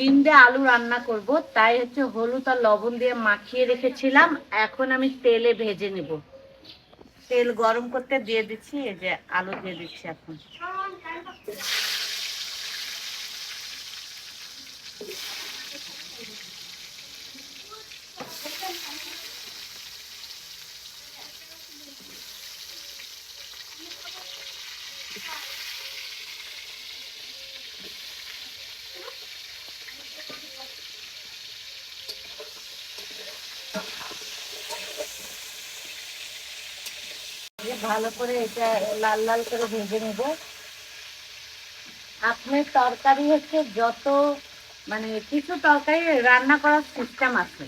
ডিম দিয়ে আলু রান্না করব, তাই হচ্ছে হলুদ আর লবণ দিয়ে মাখিয়ে রেখেছিলাম। এখন আমি তেলে ভেজে নেব। তেল গরম করতে দিয়ে দিচ্ছি, এই যে আলু দিয়ে দিচ্ছি এখন দিয়ে ভালো করে এটা লাল লাল করে ভেজে নেব। আপনার তরকারি হচ্ছে যত মানে কিছু তরকারি রান্না করার সিস্টেম আছে।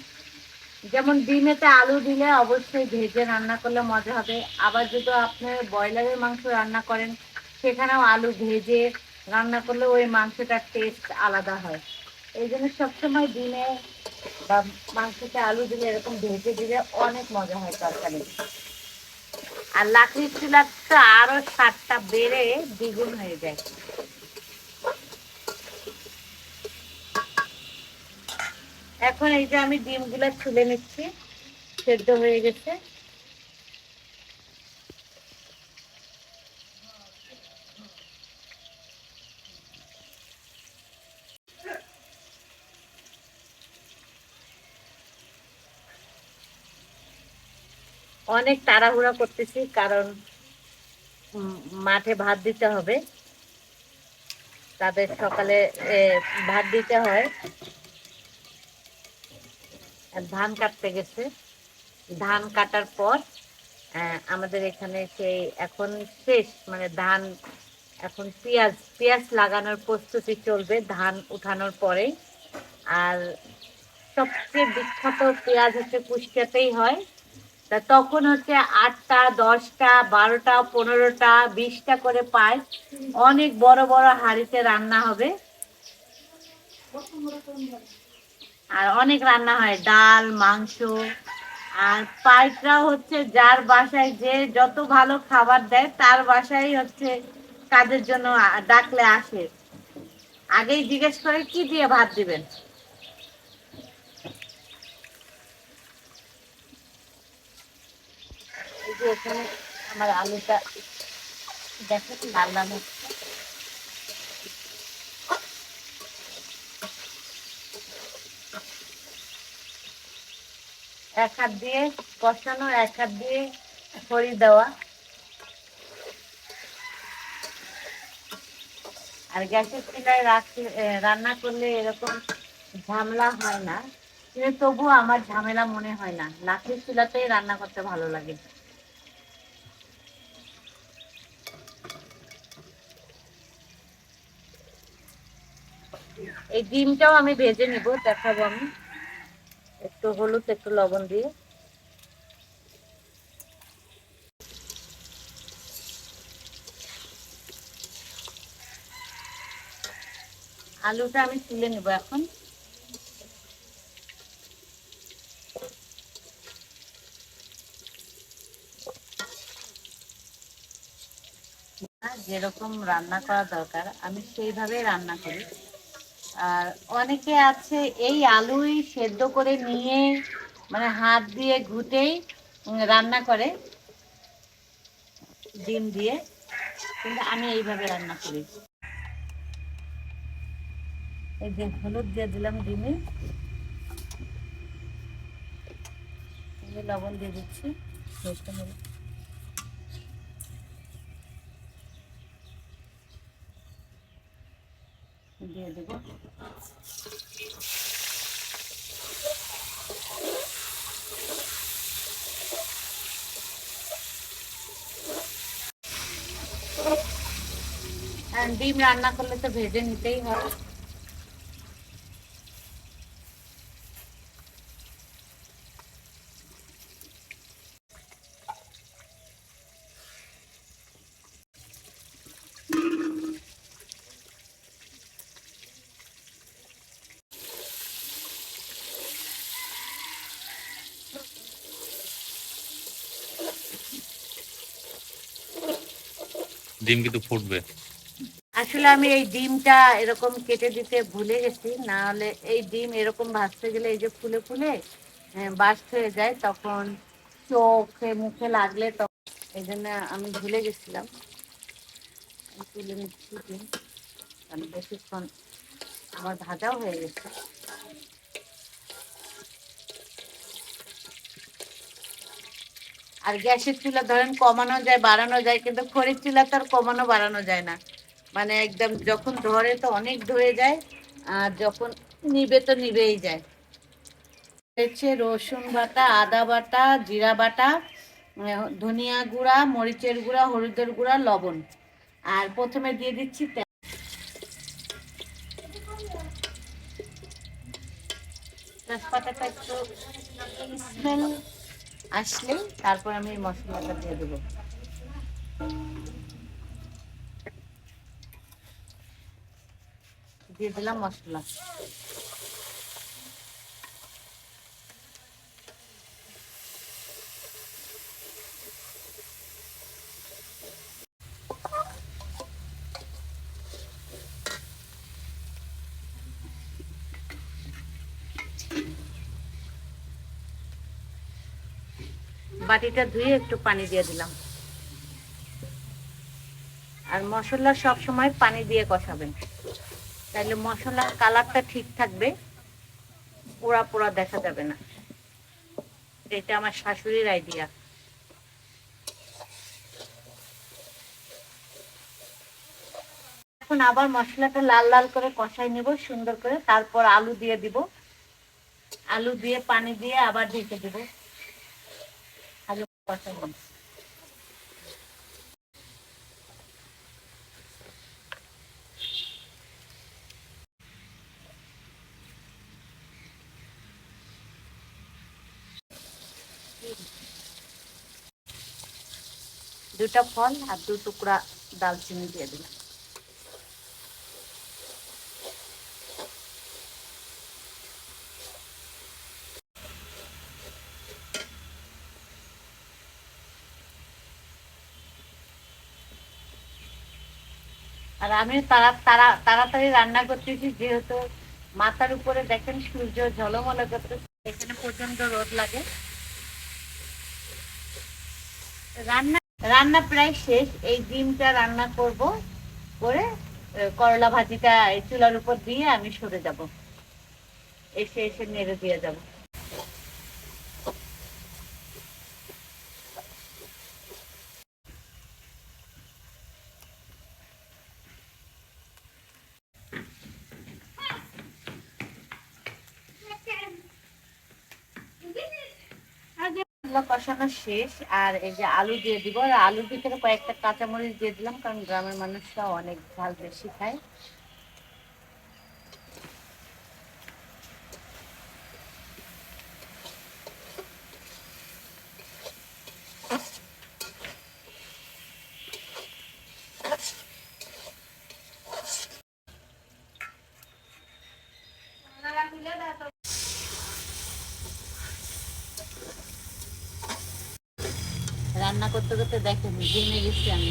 যেমন ডিমেতে আলু দিলে অবশ্যই ভেজে রান্না করলে মজা হবে। আবার যদি আপনি ব্রয়লারের মাংস রান্না করেন, সেখানেও আলু ভেজে রান্না করলে ওই মাংসটার টেস্ট আলাদা হয়। এই জন্য সবসময় ডিমে বা মাংসতে আলু দিলে এরকম ভেজে দিলে অনেক মজা হয় তরকারি। আর লাকড়ির তো আরও স্বাদটা বেড়ে দ্বিগুণ হয়ে যায়। এখন এই যে আমি ডিমগুলো ছুলে নিচ্ছি, সেদ্ধ হয়ে গেছে। অনেক তাড়াহুড়া করতেছি, কারণ মাঠে ভাত দিতে হবে। তাদের সকালে ভাত দিতে হয়। ধান কাটতে গেছে। ধান কাটার পর আমাদের এখানে সেই এখন শেষ মানে ধান, এখন পেঁয়াজ পেঁয়াজ লাগানোর প্রস্তুতি চলবে ধান উঠানোর পরেই। আর সবচেয়ে বিখ্যাত পেঁয়াজ হচ্ছে কুষ্টিয়াতেই হয়। তা তখন হচ্ছে আটটা, দশটা, বারোটা, পনেরোটা, বিশটা করে পায়। অনেক বড় বড় হাঁড়িতে রান্না হবে। আর অনেক রান্না হয়, ডাল, মাংস। আর পাইকরা হচ্ছে যার বাসায় যে যত ভালো খাবার দেয়, তার বাসায় হচ্ছে কাজের জন্য ডাকলে আসে। আগেই জিজ্ঞেস করে, কি দিয়ে ভাত দিবেন? এই যে এখানে আমার আলুটা লাল লাল এক হাত দিয়ে কষানো, এক হাত দিয়ে খড়ি দেওয়া। আর গ্যাসের চুলায় রান্না করলে এরকম ঝামেলা হয় না। কিন্তু তবুও আমার ঝামেলা মনে হয় না। লাঠির চুলাতেই রান্না করতে ভালো লাগে। এই ডিমটাও আমি ভেজে নিব, দেখাবো আমি। একটু হলুদ, একটু লবণ দিয়ে। আলুটা আমি তুলে নেব এখন। যেরকম রান্না করা দরকার, আমি সেইভাবে রান্না করি। আর অনেকে আছে এই আলুই সেদ্ধ করে নিয়ে মানে হাত দিয়ে ঘুটেই রান্না করে। ডিম দিয়ে। কিন্তু আমি এইভাবে রান্না করি। এই যে হলুদ দিয়ে দিলাম ডিমে। লবণ দিয়ে দিচ্ছি মিষ্টি হলুদ। দিয়ে দেবো আর ডিম রান্না করলে তো ভেজে নিতেই হয় ডিম কিন্তু ফুটবে। আসলে আমি এই ডিমটা এরকম কেটে দিতে ভুলে গেছি, না হলে এই ডিম এরকম ভাজতে গেলে এই যে ফুলে ফুলে বাস্ট হয়ে যায়, তখন চোখে, মুখে লাগলে তখন এই জন্য আমি ভুলে গেছিলাম। তুলে নিচ্ছি ডিম। বেশিক্ষণ আমার ভাজাও হয়ে গেছে। আর গ্যাসের চুলা ধরেন কমানো যায়, বাড়ানো যায়, কিন্তু খড়ির চুলা তো আর কমানো, বাড়ানো যায় না। মানে একদম যখন ধরে তো অনেক ধরে যায়, আর যখন নিবে তো নিবেই যায়। হচ্ছে রসুন বাটা, আদা বাটা, জিরা বাটা ধনিয়া গুঁড়া, মরিচের গুঁড়া, হলুদের গুঁড়া, লবণ। আর প্রথমে দিয়ে দিচ্ছি তেল তেজপাতাটা একটু আসলে তারপর আমি মশলাটা দিয়ে দেবো। দিয়ে দিলাম মশলা। বাটিটা ধুয়ে একটু পানি দিয়ে দিলাম। আর মশলা সব সময় পানি দিয়ে কষাবেন। তাহলে মশলার কালারটা ঠিক থাকবে, পোড়া পোড়া দেখা যাবে না। এটা আমার শাশুড়ির আইডিয়া এখন আবার মশলাটা লাল লাল করে কষাই নেব, সুন্দর করে। তারপর আলু দিয়ে দিব। আলু দিয়ে পানি দিয়ে আবার ঢেকে দেব। আলু দুটা ফল আর দু টুকরা দালচিনি দিয়ে দিলাম। আর আমি তারা তারা, তাড়াতাড়ি রান্না করতেছি, যেহেতু মাথার উপরে দেখেন সূর্য ঝলমলে করতেছে, এখানে প্রচণ্ড রোদ লাগে। রান্না রান্না প্রায় শেষ, এই ডিমটা রান্না করব, করে করলা ভাজিটা চুলার উপর দিয়ে আমি সরে যাব। এসে এসে নেড়ে দিয়ে যাব মশলা কষানো শেষ, আর এই যে আলু দিয়ে দিব। আর আলুর ভিতরে কয়েকটা কাঁচামরিচ দিয়ে দিলাম, কারণ গ্রামের মানুষরা অনেক ঝাল বেশি খায়। রান্না করতে করতে দেখেন ঘেমে গেছি আমি।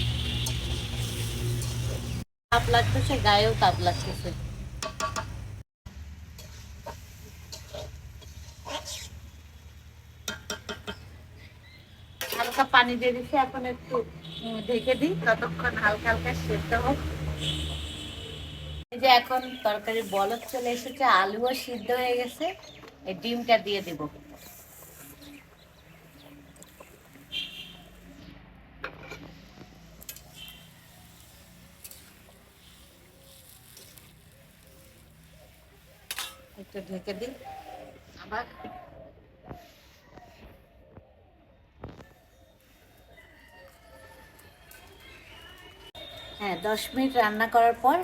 তাপ লাগতেছে, গায়েও তাপ লাগতেছে। হালকা পানি দিয়ে দিচ্ছি এখন একটু ঢেকে দিই, ততক্ষণ হালকা হালকা সেদ্ধ হোক। এই যে এখন তরকারি বলক চলে এসেছে, আলুও সিদ্ধ হয়ে গেছে, এই ডিমটা দিয়ে দেবো। একটু ঢেকে দিই। আবার হ্যাঁ দশ মিনিট রান্না করার পর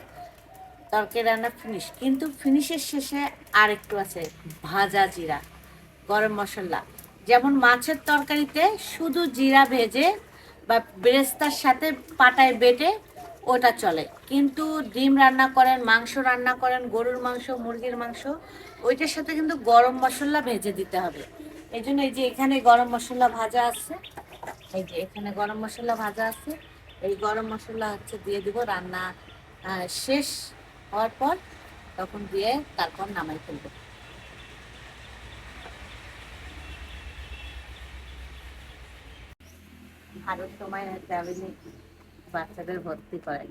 তরকারি রান্না ফিনিশ কিন্তু ফিনিশের শেষে আর একটু আছে, ভাজা জিরা, গরম মশলা। যেমন মাছের তরকারিতে শুধু জিরা ভেজে বা বেরেস্তার সাথে পাটায় বেটে ওটা চলে। কিন্তু ডিম রান্না করেন, মাংস রান্না করেন, গরুর মাংস, মুরগির মাংস, ওইটার সাথে কিন্তু গরম মশলা ভেজে দিতে হবে। এই জন্য এই যে এখানে গরম মশলা ভাজা আছে, এই যে এখানে গরম মশলা ভাজা আছে, এই গরম মশলা হচ্ছে দিয়ে দিব রান্না শেষ হওয়ার পর তখন দিয়ে তারপর নামাই ফেলব। ভারত সময় ট্রাভেলিং বাচ্চাদের ভর্তি করাই